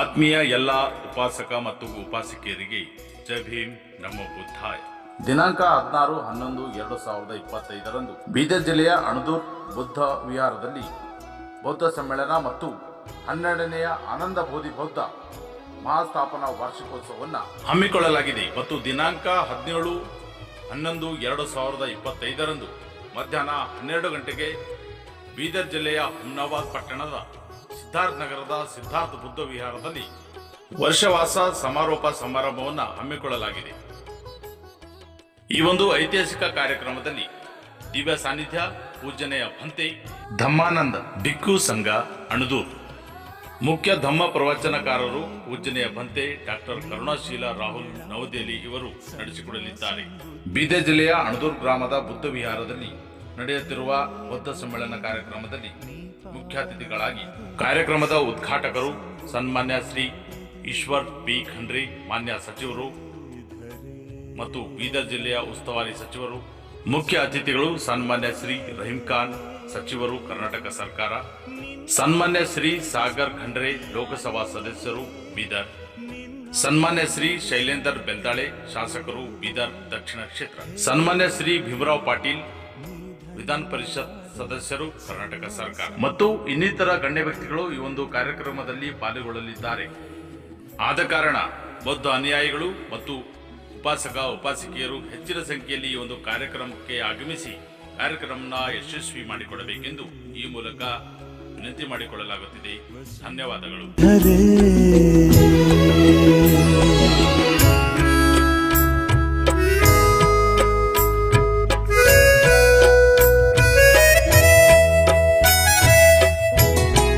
ಆತ್ಮೀಯ ಎಲ್ಲ ಉಪಾಸಕ ಮತ್ತು ಉಪಾಸಕಿಯರಿಗೆ ಜೈ ಭೀಮ್ ನಮ್ಮ ಬುದ್ಧಾಯ. ದಿನಾಂಕ ಹದಿನಾರು ಹನ್ನೊಂದು ಎರಡು ಸಾವಿರದ ಇಪ್ಪತ್ತೈದರಂದು ಬೀದರ್ ಜಿಲ್ಲೆಯ ಅಣದೂರ್ ಬುದ್ಧ ವಿಹಾರದಲ್ಲಿ ಬೌದ್ಧ ಸಮ್ಮೇಳನ ಮತ್ತು ಹನ್ನೆರಡನೆಯ ಆನಂದ ಬೋಧಿ ಬೌದ್ಧ ಮಹಾಸ್ಥಾಪನಾ ವಾರ್ಷಿಕೋತ್ಸವವನ್ನು ಹಮ್ಮಿಕೊಳ್ಳಲಾಗಿದೆ. ಮತ್ತು ದಿನಾಂಕ ಹದಿನೇಳು ಹನ್ನೊಂದು ಎರಡು ಸಾವಿರದ ಇಪ್ಪತ್ತೈದರಂದು ಮಧ್ಯಾಹ್ನ ಹನ್ನೆರಡು ಗಂಟೆಗೆ ಬೀದರ್ ಜಿಲ್ಲೆಯ ಹುಮ್ನಾಬಾದ್ ಪಟ್ಟಣದ ಸಿದ್ಧಾರ್ಥ ನಗರದ ಸಿದ್ಧಾರ್ಥ ಬುದ್ಧ ವಿಹಾರದಲ್ಲಿ ವರ್ಷವಾಸ ಸಮಾರೋಪ ಸಮಾರಂಭವನ್ನು ಹಮ್ಮಿಕೊಳ್ಳಲಾಗಿದೆ. ಈ ಒಂದು ಐತಿಹಾಸಿಕ ಕಾರ್ಯಕ್ರಮದಲ್ಲಿ ದಿವ್ಯ ಸಾನ್ನಿಧ್ಯ ಪೂಜನೆಯ ಭಂತೆ ಧಮ್ಮಾನಂದ ಬಿಕ್ಕು ಸಂಘ, ಅಣದೂರ್. ಮುಖ್ಯ ಧಮ್ಮ ಪ್ರವಚನಕಾರರು ಪೂಜನೆಯ ಭಂತೆ ಡಾಕ್ಟರ್ ಕರುಣಾಶೀಲ ರಾಹುಲ್ ನವದೆಹಲಿ ಇವರು ನಡೆಸಿಕೊಡಲಿದ್ದಾರೆ. ಬೀದರ್ ಜಿಲ್ಲೆಯ ಅಣದೂರ್ ಗ್ರಾಮದ ಬುದ್ಧ ವಿಹಾರದಲ್ಲಿ ನಡೆಯುತ್ತಿರುವ ಬುದ್ಧ ಸಮ್ಮೇಳನ ಕಾರ್ಯಕ್ರಮದಲ್ಲಿ ಮುಖ್ಯ ಅತಿಥಿಗಳಾಗಿ ಕಾರ್ಯಕ್ರಮದ ಉದ್ಘಾಟಕರು ಸನ್ಮಾನ್ಯ ಶ್ರೀ ಈಶ್ವರ್ ಬಿ ಖಂಡ್ರಿ, ಮಾನ್ಯ ಸಚಿವರು ಮತ್ತು ಬೀದರ್ ಜಿಲ್ಲೆಯ ಉಸ್ತುವಾರಿ ಸಚಿವರು, ಮುಖ್ಯ ಅತಿಥಿಗಳು ಸನ್ಮಾನ್ಯ ಶ್ರೀ ರಹೀಂ ಖಾನ್ ಸಚಿವರು, ಕರ್ನಾಟಕ ಸರ್ಕಾರ, ಸನ್ಮಾನ್ಯ ಶ್ರೀ ಸಾಗರ್ ಖಂಡ್ರೆ ಲೋಕಸಭಾ ಸದಸ್ಯರು, ಬೀದರ್, ಸನ್ಮಾನ್ಯ ಶ್ರೀ ಶೈಲೇಂದರ್ ಬೆಲ್ದಾಳೆ, ಶಾಸಕರು ಬೀದರ್ ದಕ್ಷಿಣ ಕ್ಷೇತ್ರ, ಸನ್ಮಾನ್ಯ ಶ್ರೀ ಭೀಮರಾವ್ ಪಾಟೀಲ್ ವಿಧಾನ ಪರಿಷತ್ ಸದಸ್ಯರು ಕರ್ನಾಟಕ ಸರ್ಕಾರ. ಮತ್ತು ಇನ್ನಿತರ ಗಣ್ಯ ವ್ಯಕ್ತಿಗಳು ಈ ಒಂದು ಕಾರ್ಯಕ್ರಮದಲ್ಲಿ ಪಾಲ್ಗೊಳ್ಳಲಿದ್ದಾರೆ. ಆದ ಕಾರಣ ಬೌದ್ಧ ಅನುಯಾಯಿಗಳು ಮತ್ತು ಉಪಾಸಕ ಉಪಾಸಕಿಯರು ಹೆಚ್ಚಿನ ಸಂಖ್ಯೆಯಲ್ಲಿ ಈ ಒಂದು ಕಾರ್ಯಕ್ರಮಕ್ಕೆ ಆಗಮಿಸಿ ಕಾರ್ಯಕ್ರಮನ ಯಶಸ್ವಿ ಮಾಡಿಕೊಡಬೇಕೆಂದು ಈ ಮೂಲಕ ವಿನಂತಿ ಮಾಡಿಕೊಳ್ಳಲಾಗುತ್ತಿದೆ. ಧನ್ಯವಾದಗಳು.